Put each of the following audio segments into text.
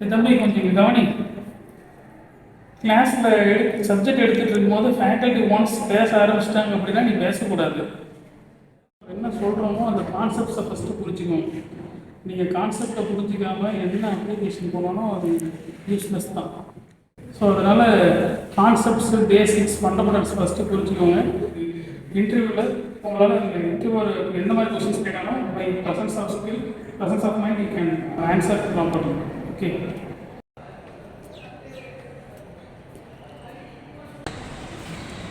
இந்த தம்பி கொஞ்சம் இங்க கவனி. கிளாஸில் எடுத்து சப்ஜெக்ட் எடுத்துகிட்டு இருக்கும்போது ஃபேக்கல்ட்டி ஒன்ஸ் பேச ஆரம்பிச்சிட்டாங்க அப்படின்னா நீ பேசக்கூடாது. என்ன சொல்கிறோமோ அந்த கான்செப்ட்ஸை ஃபஸ்ட்டு புரிஞ்சுக்கணும். நீங்கள் கான்செப்டை புரிஞ்சிக்காம என்ன அப்ளிகேஷன் போனாலும் அது யூஸ்லெஸ் தான். ஸோ அதனால் கான்செப்ட்ஸு பேசிக்ஸ் ஃபண்டமெண்டல்ஸ் ஃபஸ்ட்டு புரிஞ்சுக்கோங்க. இன்டர்வியூவில் உங்களால் இன்டர்வியூவில் எந்த மாதிரி கொஸ்டின்ஸ் கேட்டாலும் by presence of skill presence of mind you can answer properly okay.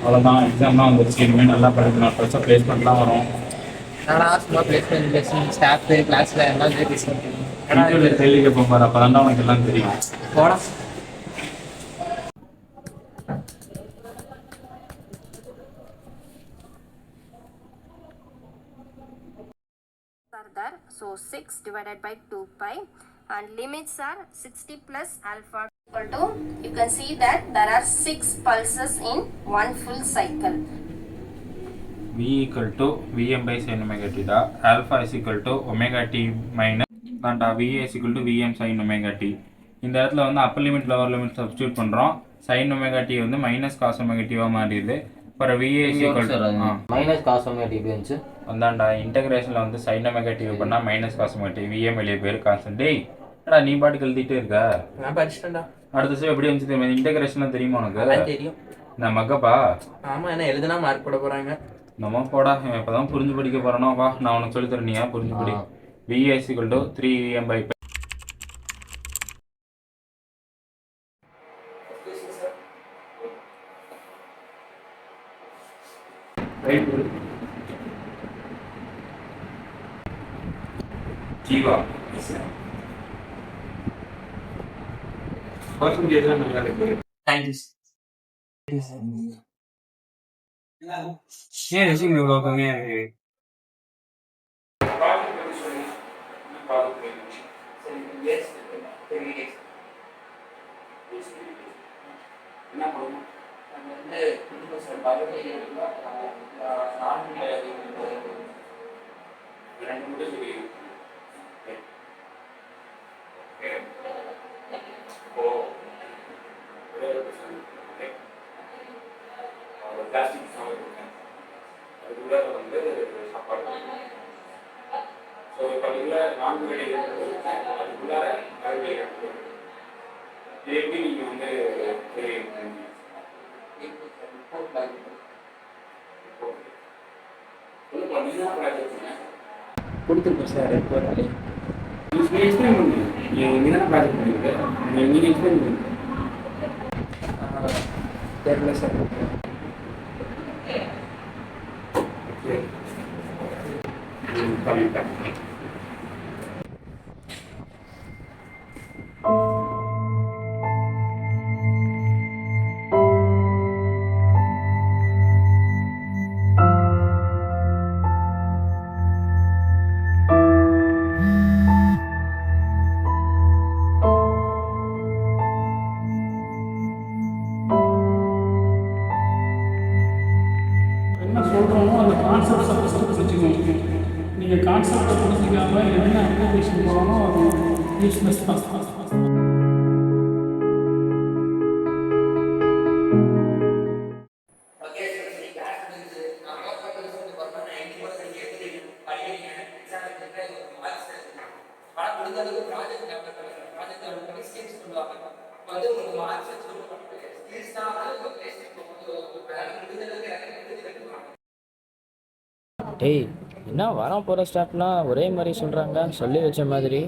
அவ்வளோதான் எக்ஸாம்லாம் வந்துருச்சு. இனிமேல் நல்லா படிக்கணும் ப்ளஸ் பிளேஸ்மெண்ட்லாம் வரும். என்னடா சும்மா பிளேஸ்மெண்ட் பிளேஸ்மெண்ட் ஸ்டாஃப் கிளாஸ்ல எல்லாம் பேசிட்டு இன்டர்வியூவில் கேட்போம் பாரு அப்போ தான் உனக்கு எல்லாம் தெரியும். போடா. So 6 divided by 2 pi. And limits are 60 plus alpha equal to you can see that there are 6 pulses in one full cycle v equal to vm by sin omega theta alpha is equal to omega t minus தான்டா v is equal to vm sin omega t இந்த இடத்துல வந்து upper limit lower limit substitute பண்ணுறோம் sine omega t வந்து minus cos omega t மாறிடுது to ஆ. Minus cos எப்படி இருந்துச்சு வந்தாண்டா இன்டகிரேஷனில் வந்து omega t பண்ணால் minus cos omega t vm வெளியே பேர் கான்ஸ்டன்ட் டேய் என்னடா நீ பாட்டுக்கு எழுதிட்டே இருக்க? நான் படிச்சிட்டேன்டா. அடுத்த ஸ்டெப் எப்படி இருந்துச்சு தெரியுமா? இன்டகிரேஷன்லாம் தெரியுமா உனக்கு? தெரியும். நான் மக்கப்பா ஆமா என்ன எழுதுனா மார்க் போட போறாங்க. நம்ம போடா இப்பதான் புரிஞ்சு படிக்க போறானோ. வா நான் உனக்கு சொல்லி தரேன் புரிஞ்சு படி. VS equal to three VM by Jeeva. Thank you ஏன் ரிஷிங் இவ்வளோ கம்மியாக இருக்கு? என்ன பண்ணணும் ரெண்டு மட்டும் சொல்லி ஓ ஒரே ஒரு question. Okay. ஒரு பிளாஸ்டிக் அதுக்குள்ள வந்து சாப்பாடு ஸோ இப்போ அதுக்குள்ள நான்கு வேலை அதுக்குள்ளார அறுவடை இது எப்படி நீங்கள் வந்து தெரியும் கொடுத்துருக்கோம் சார் இப்போ நாளைக்கு. எக்ஸ்பிளைன் பண்ணுங்க நீங்கள் தானே ப்ராஜெக்ட் பண்ணிருக்கு? நீங்கள் எக்ஸ்பிளைன் பண்ணுங்க தெரியல சார். என்ன அப்ளிகேஷன் போகணும் அது யூஸ்லெஸ் தான் டேய் என்ன வர போகிற ஸ்டாஃப்லாம் ஒரே மாதிரி சொல்கிறாங்க சொல்லி வச்ச மாதிரி